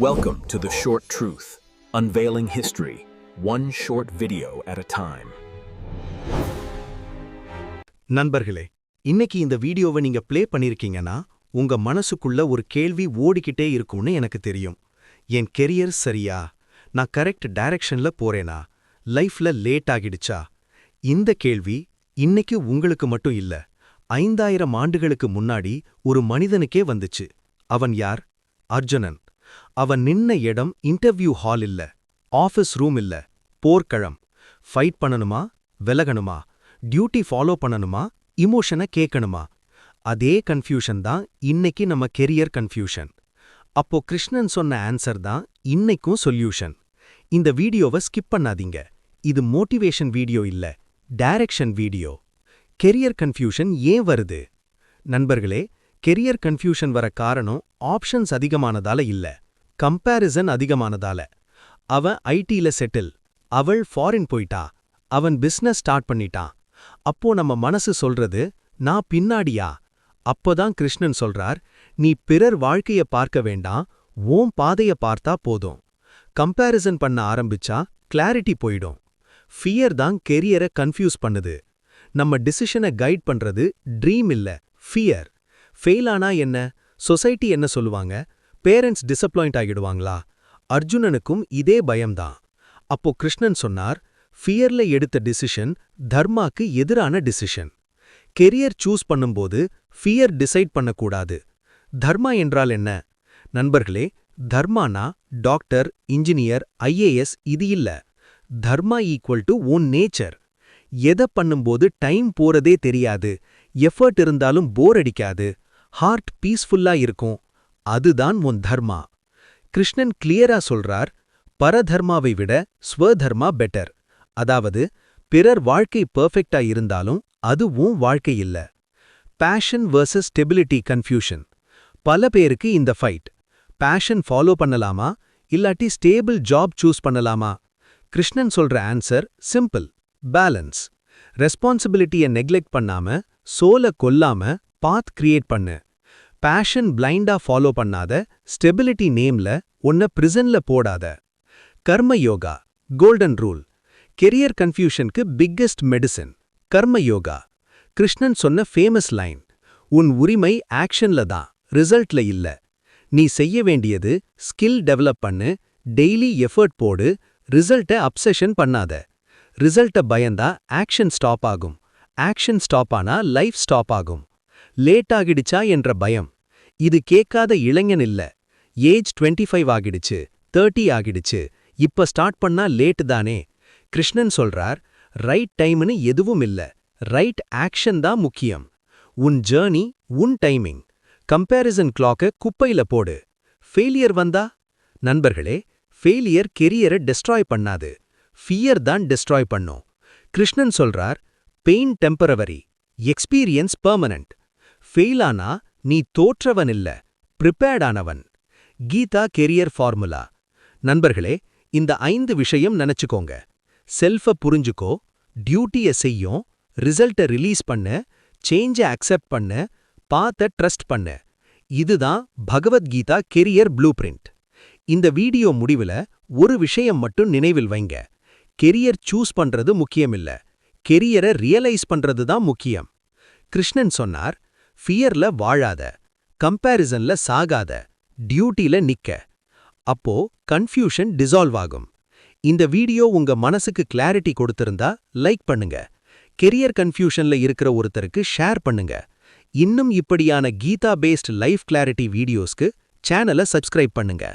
Welcome to The Short Truth, unveiling history, one short video at a time. நண்பர்களே இன்னைக்கு இந்த வீடியோவை நீங்க ப்ளே பண்ணிருக்கீங்கன்னா உங்க மனசுக்குள்ள ஒரு கேள்வி ஓடிக்கிட்டே இருக்கும்னு எனக்கு தெரியும். என் கெரியர் சரியா? நான் கரெக்ட் டைரக்ஷன்ல போறேனா? லைஃப்ல லேட் ஆகிடுச்சா? இந்த கேள்வி இன்னைக்கு உங்களுக்கு மட்டும் இல்ல ஐந்தாயிரம் ஆண்டுகளுக்கு முன்னாடி ஒரு மனிதனுக்கே வந்துச்சு. அவன் யார்? அர்ஜுனன். அவன் நின்ன இடம் இன்டர்வியூ ஹால் இல்ல ஆஃபீஸ் ரூம் இல்ல போர்க்களம். ஃபைட் பண்ணணுமா? விலகணுமா? டியூட்டி ஃபாலோ பண்ணணுமா? இமோஷனை கேட்கணுமா அதே கன்ஃபியூஷன் தான் இன்னைக்கு நம்ம கெரியர் கன்ஃபியூஷன் அப்போ கிருஷ்ணன் சொன்ன ஆன்சர் தான் இன்னைக்கும் சொல்யூஷன் இந்த வீடியோவை ஸ்கிப் பண்ணாதீங்க. இது மோட்டிவேஷன் வீடியோ இல்ல டைரக்ஷன் வீடியோ. கெரியர் கன்ஃபியூஷன் ஏன் வருது? நண்பர்களே கெரியர் கன்ஃபியூஷன் வர காரணம் ஆப்ஷன்ஸ் அதிகமானதால இல்ல. கம்பேரிசன் அதிகமானதால. அவன் ஐடில செட்டில். அவள் ஃபாரின் போயிட்டா. அவன் பிசினஸ் ஸ்டார்ட் பண்ணிட்டான். அப்போ நம்ம மனசு சொல்றது நான் பின்னாடியா? அப்போதான் கிருஷ்ணன் சொல்றார் நீ பிறர் வாழ்க்கைய பார்க்க வேண்டாம் ஓம் பாதைய பார்த்தா போதும். கம்பேரிசன் பண்ண ஆரம்பிச்சா கிளாரிட்டி போயிடும். ஃபியர் தான் கெரியரை கன்ஃபியூஸ் பண்ணுது. நம்ம டிசிஷனை கைட் பண்றது ட்ரீம் இல்ல ஃபியர். ஃபெயில் ஆனா என்ன? சொசைட்டி என்ன சொல்லுவாங்க? பேரண்ட்ஸ் டிசப்பாயிண்ட் ஆகிடுவாங்களா? அர்ஜுனனுக்கும் இதே பயம்தான். அப்போ கிருஷ்ணன் சொன்னார் ஃபியர்ல எடுத்த டிசிஷன் தர்மாக்கு எதிரான டிசிஷன் கெரியர் சூஸ் பண்ணும்போது ஃபியர் டிசைட் பண்ணக்கூடாது. தர்மா என்றால் என்ன? நண்பர்களே தர்மானா டாக்டர் இன்ஜினியர் ஐஏஎஸ் இது இல்ல. Dharma equal to own nature எதை பண்ணும்போது டைம் போறதே தெரியாது. எஃபர்ட் இருந்தாலும் போர் அடிக்காது. ஹார்ட் பீஸ்ஃபுல்லா இருக்கும். அதுதான் உன் தர்மா. கிருஷ்ணன் கிளியரா சொல்றார் பரதர்மாவை விட ஸ்வதர்மா பெட்டர் அதாவது பிறர் வாழ்க்கை பெர்ஃபெக்டா இருந்தாலும் அது உன் வாழ்க்கை இல்ல. பேஷன் வர்சஸ் ஸ்டெபிலிட்டி கன்ஃபியூஷன் பல பேருக்கு இந்த ஃபைட் பேஷன் ஃபாலோ பண்ணலாமா? இல்லாட்டி ஸ்டேபிள் ஜாப் சூஸ் பண்ணலாமா? கிருஷ்ணன் சொல்ற ஆன்சர் சிம்பிள் பேலன்ஸ் ரெஸ்பான்சிபிலிட்டியை நெக்லெக்ட் பண்ணாம சோல கொல்லாம பாத் கிரியேட் பண்ணு. பேஷன் பிளைண்டா ஃபாலோ பண்ணாத ஸ்டெபிலிட்டி நேம்ல ஒன்ன பிரிசன்ல போடாத. Karma yoga golden rule career கன்ஃபியூஷனுக்கு biggest medicine கர்ம யோகா. கிருஷ்ணன் சொன்ன ஃபேமஸ் லைன் உன் உரிமை ஆக்ஷன்ல தான் ரிசல்ட்ல இல்ல. நீ செய்ய வேண்டியது ஸ்கில் டெவலப் பண்ணு டெய்லி எஃபர்ட் போடு ரிசல்ட்டை அப்செஷன் பண்ணாத. ரிசல்ட்ட பயந்தா ஆக்ஷன் ஸ்டாப் ஆகும். ஆக்ஷன் ஸ்டாப் ஆனா லைஃப் ஸ்டாப் ஆகும். லேட் ஆகிடுச்சா என்ற பயம். இது கேட்காத இளைஞன் இல்ல. ஏஜ் டுவெண்ட்டி ஃபைவ் ஆகிடுச்சு தேர்ட்டி ஆகிடுச்சு இப்ப ஸ்டார்ட் பண்ணா லேட் தானே. கிருஷ்ணன் சொல்றார் ரைட் டைம்னு எதுவும் இல்ல. ரைட் ஆக்ஷன் தான் முக்கியம். உன் ஜேர்னி உன் டைமிங். கம்பேரிசன் கிளாக்கை குப்பையில போடு. ஃபெயிலியர் வந்தா? நண்பர்களே ஃபெயிலியர் கெரியரை டெஸ்ட்ராய் பண்ணாது. ஃபியர் தான் டெஸ்ட்ராய் பண்ணும். கிருஷ்ணன் சொல்றார் பெயின் டெம்பரவரி. Experience permanent. ஃபெயிலானா நீ தோற்றவன் இல்ல ப்ரிப்பேர்டானவன் கீதா கெரியர் ஃபார்முலா நண்பர்களே இந்த ஐந்து விஷயம் நினச்சிக்கோங்க. செல்ஃப புரிஞ்சுக்கோ டியூட்டிய செய்யும் ரிசல்ட்ட ரிலீஸ் பண்ண சேஞ்ச அக்செப்ட் பண்ண பாத்த ட்ரஸ்ட் பண்ண. இதுதான் பகவத்கீதா கெரியர் ப்ளூ பிரிண்ட் இந்த வீடியோ முடிவுல ஒரு விஷயம் மட்டும் நினைவில் வைங்க. கெரியர் சூஸ் பண்றது முக்கியமில்ல. கெரியரை ரியலைஸ் பண்றது தான் முக்கியம். கிருஷ்ணன் சொன்னார் ஃபியர்ல வாழாத கம்பேரிசன்ல சாகாத டியூட்டில நிக்க. அப்போ கன்ஃபியூஷன் டிசால்வ் ஆகும். இந்த வீடியோ உங்க மனசுக்கு கிளாரிட்டி கொடுத்திருந்தா லைக் பண்ணுங்க. கெரியர் கன்ஃபியூஷன்ல இருக்கிற ஒருத்தருக்கு ஷேர் பண்ணுங்க. இன்னும் இப்படியான கீதா பேஸ்ட் லைஃப் கிளாரிட்டி வீடியோஸ்க்கு சேனலை சப்ஸ்கிரைப் பண்ணுங்க.